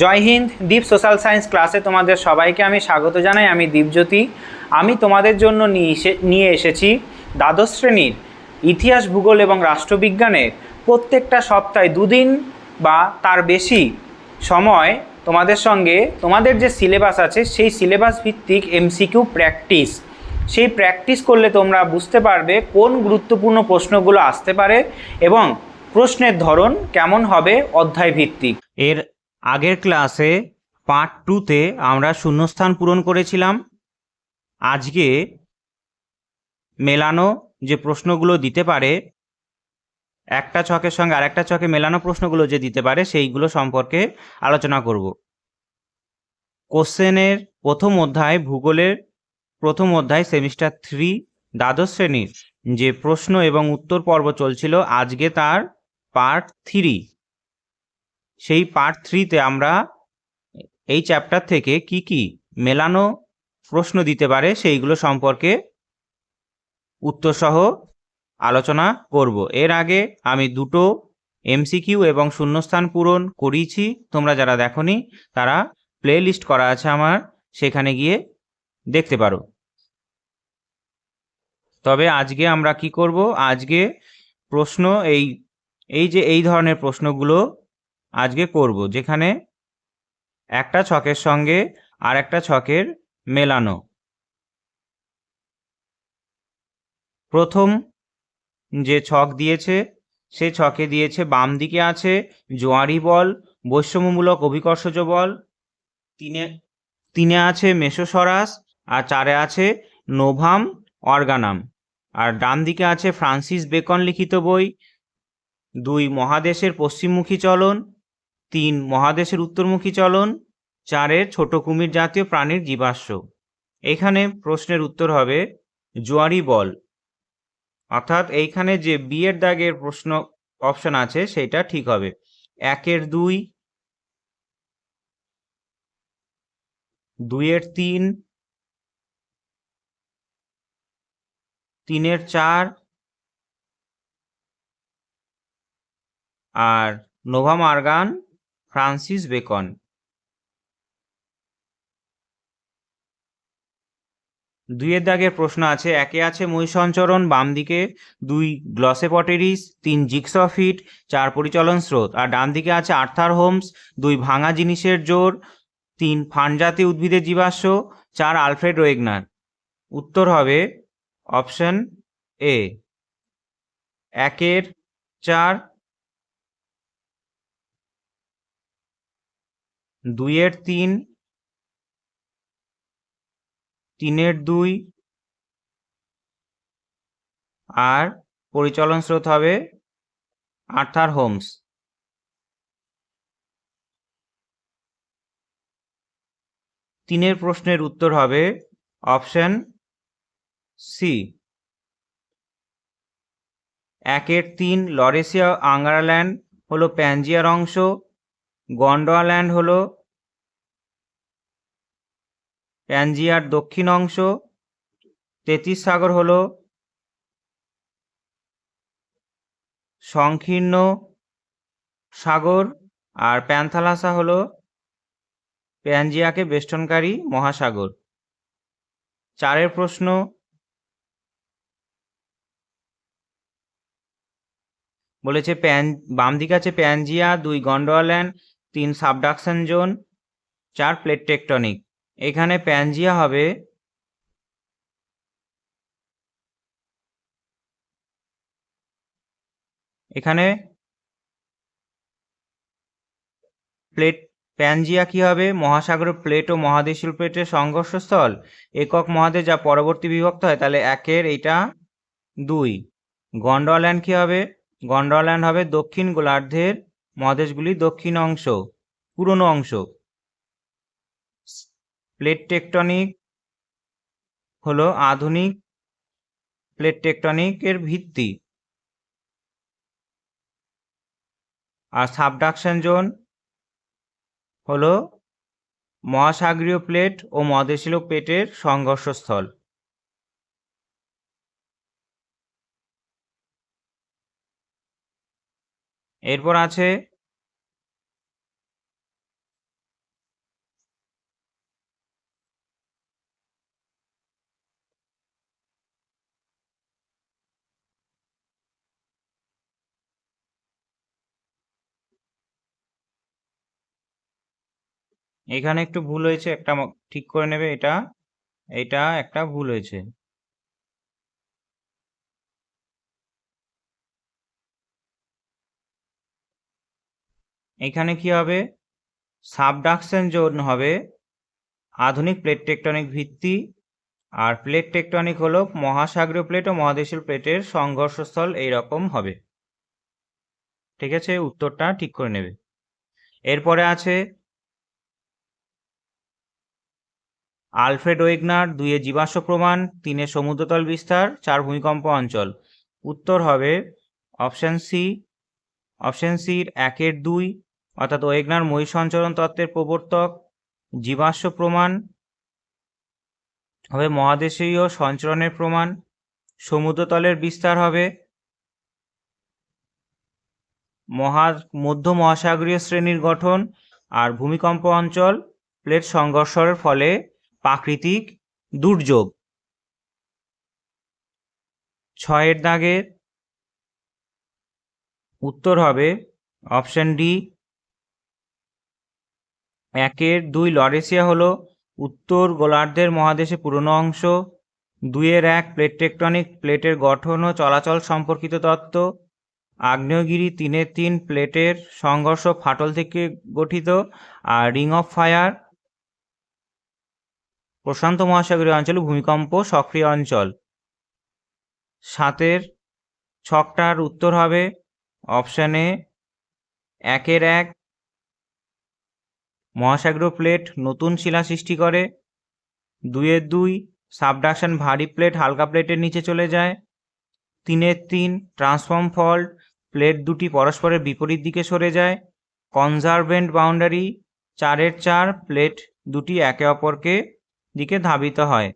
জয় Hind, Deep social science ক্লাসে তোমাদের সবাইকে আমি স্বাগত জানাই, আমি দীপজ্যোতি। আমি তোমাদের জন্য নিয়ে এসে, নিয়ে এসেছি দ্বাদশ শ্রেণির ইতিহাস, ভূগোল এবং রাষ্ট্রবিজ্ঞানের প্রত্যেকটা সপ্তাহে দুদিন বা তার বেশি সময় তোমাদের সঙ্গে তোমাদের যে সিলেবাস আছে, সেই সিলেবাস ভিত্তিক এমসিকিউ প্র্যাকটিস। সেই প্র্যাকটিস করলে তোমরা বুঝতে পারবে কোন গুরুত্বপূর্ণ প্রশ্নগুলো আসতে পারে এবং প্রশ্নের ধরন কেমন হবে অধ্যায় ভিত্তিক। এর আগের ক্লাসে পার্ট টুতে আমরা শূন্যস্থান পূরণ করেছিলাম। আজকে মেলানো যে প্রশ্নগুলো দিতে পারে, একটা ছকের সঙ্গে আরেকটা ছকে মেলানো প্রশ্নগুলো যে দিতে পারে, সেইগুলো সম্পর্কে আলোচনা করব। কোশ্চেনের প্রথম অধ্যায় ভূগোলের প্রথম অধ্যায় সেমিস্টার থ্রি দ্বাদশ শ্রেণির যে প্রশ্ন এবং উত্তর পর্ব চলছিল, আজকে তার পার্ট থ্রি। সেই পার্ট থ্রিতে আমরা এই চ্যাপ্টার থেকে কি কি মেলানো প্রশ্ন দিতে পারে সেইগুলো সম্পর্কে উত্তরসহ আলোচনা করব। এর আগে আমি দুটো এমসিকিউ এবং শূন্যস্থান পূরণ করিয়েছি। তোমরা যারা দেখনি, তারা প্লে লিস্ট করা আছে আমার, সেখানে গিয়ে দেখতে পারো। তবে আজকে আমরা কি করব? আজকে প্রশ্ন এই এই যে এই ধরনের প্রশ্নগুলো আজকে করব, যেখানে একটা ছকের সঙ্গে আর একটা ছকের মেলানো। প্রথম যে ছক দিয়েছে, সে ছকে দিয়েছে বাম দিকে আছে জোয়ারি বল, বৈষম্যমূলক অভিকর্ষজ বল, তিনে তিনে আছে মেসোসরাস, আর চারে আছে নোভাম অর্গানাম। আর ডান দিকে আছে ফ্রান্সিস বেকন লিখিত বই, দুই মহাদেশের পশ্চিমমুখী চলন তিন মহাদেশের উত্তরমুখী চলন, চারের ছোট কুমির জাতীয় প্রাণীর জীবাশ্ম। এখানে প্রশ্নের উত্তর হবে জোয়ারি বল। অর্থাৎ এইখানে যে বিয়ের দাগের প্রশ্ন অপশন আছে, সেটা ঠিক হবে। একের দুই, দুইয়ের তিন, তিনের চার, আর নোভা মার্গান ফ্রান্সিস বেকন। দুইয়ের দাগের প্রশ্ন আছে, একে আছে মহিষঞ্চরণ, বাম দিকে দুই গ্লসেপটেরিস, তিন জিক্সফিট, চার পরিচলন স্রোত, আর ডান দিকে আছে আর্থার হোমস, দুই ভাঙা জিনিসের জোর, তিন ফানজাতীয় উদ্ভিদের জীবাশ্ম, চার আলফ্রেড ওয়েগনার। উত্তর হবে অপশন এ। একের চার দুইয়ের তিন, তিনের দুই, আর পরিচলন স্রোত হবে আর্থার হোমস। তিনের প্রশ্নের উত্তর হবে অপশন সি। একের তিন লরেসিয়া আঙ্গারাল্যান্ড হলো প্যানজিয়ার অংশ। গন্ডোয়াল্যান্ড হলো প্যানজিয়ার দক্ষিণ অংশ তেতিস সাগর হলো সংকীর্ণ সাগর, আর প্যান্থালাসা হলো প্যানজিয়াকে বেষ্টনকারী মহাসাগর। চারের প্রশ্ন, বলেছে প্যান বাম দিকে আছে প্যানজিয়া, দুই গন্ডোয়াল্যান্ড তিন সাবডাকশন জোন, চার প্লেট টেকটনিক এখানে প্যানজিয়া হবে এখানে প্লেট, প্যানজিয়া কি হবে? মহাসাগরের প্লেট ও মহাদেশীয় প্লেটের সংঘর্ষস্থল। একক মহাদেশ যা পরবর্তী বিভক্ত হয়, তাহলে একের এটা দুই। গন্ডোয়াল্যান্ড কি হবে? গন্ডোয়াল্যান্ড হবে দক্ষিণ গোলার্ধের মহাদেশগুলির দক্ষিণ অংশ, পুরনো অংশ। প্লেট টেকটনিক হলো আধুনিক প্লেট টেকটনিকের ভিত্তি। আর সাবডাকশন জোন হলো মহাসাগরীয় প্লেট ও মহাদেশীয় প্লেটের সংঘর্ষস্থল। এরপর আছে এখানে একটু ভুল হয়েছে, একটা ঠিক করে নেবে এটা। এটা একটা ভুল হয়েছে। এখানে কি হবে? সাবডাকশন জোন হবে আধুনিক প্লেট টেকটনিক ভিত্তি। আর প্লেট টেকটনিক হলো মহাসাগরীয় প্লেট ও মহাদেশীয় প্লেটের সংঘর্ষস্থল এইরকম হবে। ঠিক আছে? উত্তরটা ঠিক করে নেবে। এরপরে আছে আলফ্রেড ওয়েগনার, দুইয়ে জীবাশ্ম প্রমাণ, তিনে সমুদ্রতল বিস্তার, চার ভূমিকম্প অঞ্চল। উত্তর হবে অপশন সি। অপশন সির একের দুই। অর্থাৎ ওয়েগনার মহি সঞ্চরণ তত্ত্বের প্রবর্তক, জীবাশ্ম প্রমাণ হবে মহাদেশীয় সঞ্চরণের প্রমাণ, সমুদ্রতলের বিস্তার হবে, মহা, মধ্য মহাসাগরীয় শ্রেণির গঠন আর ভূমিকম্প অঞ্চল, প্লেট সংঘর্ষের ফলে প্রাকৃতিক দুর্যোগ। ছয়ের দাগের উত্তর হবে অপশন ডি একের দুই লরেসিয়া হলো উত্তর গোলার্ধের মহাদেশে পুরনো অংশ, দুইয়ের এক প্লেট টেকটনিক প্লেটের গঠন ও চলাচল সম্পর্কিত তত্ত্ব, আগ্নেয়গিরি তিনের তিন প্লেটের সংঘর্ষ ফাটল থেকে গঠিত আর রিং অফ ফায়ার প্রশান্ত মহাসাগরীয় অঞ্চলে ভূমিকম্প সক্রিয় অঞ্চল। সাতের ছকটার উত্তর হবে অপশানে একের এক মহাসাগরীয় প্লেট নতুন শিলা সৃষ্টি করে। দুইয়ের দুই সাবডাকশন ভারী প্লেট হালকা প্লেটের নিচে চলে যায়। তিনের তিন ট্রান্সফর্ম ফল্ট প্লেট দুটি পরস্পরের বিপরীত দিকে সরে যায়। কনজারভেন্ট বাউন্ডারি চারের চার প্লেট দুটি একে অপরকে দিকে ধাবিত হয়।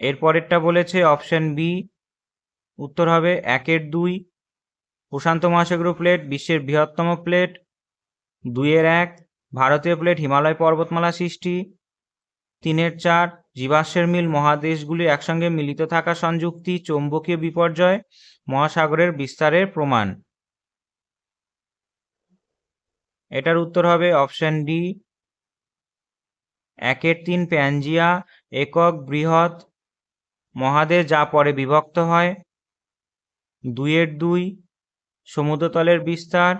এরপরেরটা বলেছে অপশন বি। উত্তর হবে একের দুই প্রশান্ত মহাসাগরীয় প্লেট, বিশ্বের বৃহত্তম প্লেট, দুইয়ের এক, ভারতীয় প্লেট, হিমালয় পর্বতমালা সৃষ্টি, তিনের চার, জীবাশ্মের মিল, মহাদেশগুলি একসঙ্গে মিলিত থাকা সংযুক্তি, চৌম্বকীয় বিপর্যয়, মহাসাগরের বিস্তারের প্রমাণ। এটার উত্তর হবে অপশন ডি, একের তিন প্যানজিয়া, একক বৃহৎ মহাদেশ যা পরে বিভক্ত হয়। দুইয়ের দুই সমুদ্রতলের বিস্তার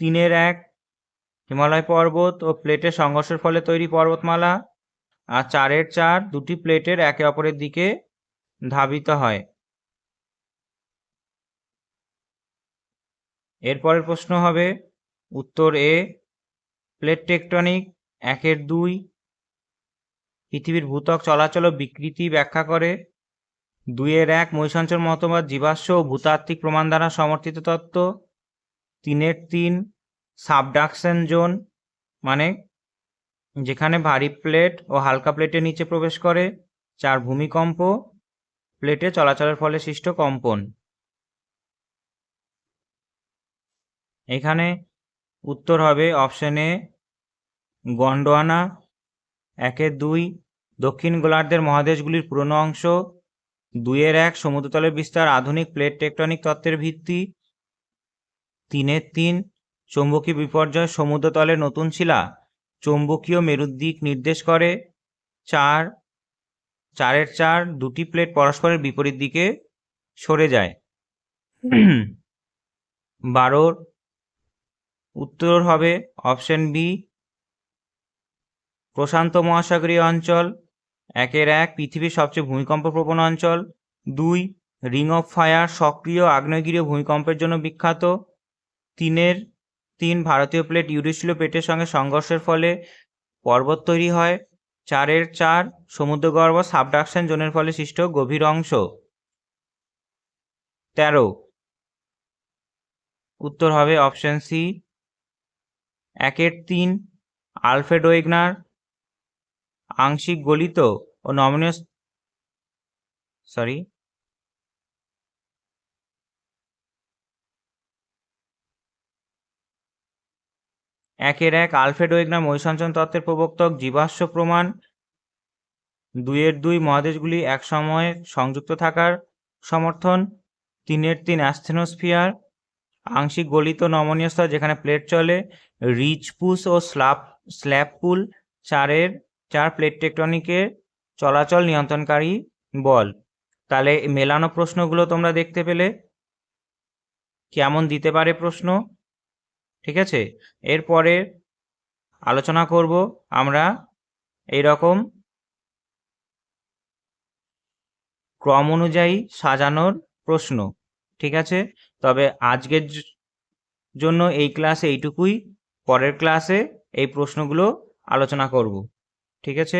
তিনের এক হিমালয় পর্বত ও প্লেটের সংঘর্ষের ফলে তৈরি পর্বতমালা আর চারের চার দুটি প্লেটের একে অপরের দিকে ধাবিত হয়। এরপরের প্রশ্ন হবে, উত্তর এ, প্লেট টেকটনিক একের দুই, পৃথিবীর ভূত্বক চলাচল ও বিকৃতি ব্যাখ্যা করে। দুইয়ের এক মহিষঞ্চল মতবাদ জীবাশ্ম ও ভূতাত্ত্বিক প্রমাণ দ্বারা সমর্থিত তত্ত্ব। তিনের তিন সাবডাকশন জোন মানে যেখানে ভারী প্লেট ও হালকা প্লেটের নিচে প্রবেশ করে, চার ভূমিকম্প প্লেটে চলাচলের ফলে সৃষ্ট কম্পন। এখানে উত্তর হবে অপশন গন্ডোয়ানা। একের দুই দক্ষিণ গোলার্ধের মহাদেশগুলির পুরনো অংশ দুইয়ের এক সমুদ্রতলের বিস্তার আধুনিক প্লেট টেকটনিক তত্ত্বের ভিত্তি। তিনের তিন, চৌম্বকীয় বিপর্যয় সমুদ্রতলের নতুন শিলা, চৌম্বকীয় মেরুর দিক নির্দেশ করে। চার, চারের চার দুটি প্লেট পরস্পরের বিপরীত দিকে সরে যায়। বারোর, উত্তর হবে অপশন বি, প্রশান্ত মহাসাগরীয় অঞ্চল। একের এক পৃথিবীর সবচেয়ে ভূমিকম্প প্রবণ অঞ্চল। দুই রিং অফ ফায়ার সক্রিয় আগ্নেয়গিরীয় ভূমিকম্পের জন্য বিখ্যাত। তিনের, তিন ভারতীয় প্লেট ইউরেশীয় প্লেটের সঙ্গে সংঘর্ষের ফলে পর্বত তৈরি হয়। চারের চার সমুদ্রগর্ভ সাবডাকশন জোনের ফলে সৃষ্ট গভীর অংশ। তেরো, উত্তর হবে অপশন সি। একের তিন আলফ্রেড ওয়েগনার আংশিক গলিত ও নমনীয় সরি একের এক আলফ্রেড ওয়েগনার মহিষঞ্চন তত্ত্বের প্রবর্তক জীবাশ্ম প্রমাণ। দুইয়ের দুই মহাদেশগুলি এক সময়ে সংযুক্ত থাকার সমর্থন। তিনের তিন অ্যাস্থেনোস্ফিয়ার। আংশিক গলিত নমনীয় স্তর যেখানে প্লেট চলে রিচ পুশ ও স্ল্যাব স্ল্যাব পুল চারের চার প্লেট টেকটনিকের চলাচল নিয়ন্ত্রণকারী বল। তাহলে মেলানো প্রশ্নগুলো তোমরা দেখতে পেলে। কেমন দিতে পারে প্রশ্ন? ঠিক আছে? এরপরে আলোচনা করব আমরা এই রকম ক্রম অনুযায়ী সাজানোর প্রশ্ন। ঠিক আছে? তবে আজকের জন্য এই ক্লাসে এইটুকুই। পরের ক্লাসে এই প্রশ্নগুলো আলোচনা করব। ঠিক আছে?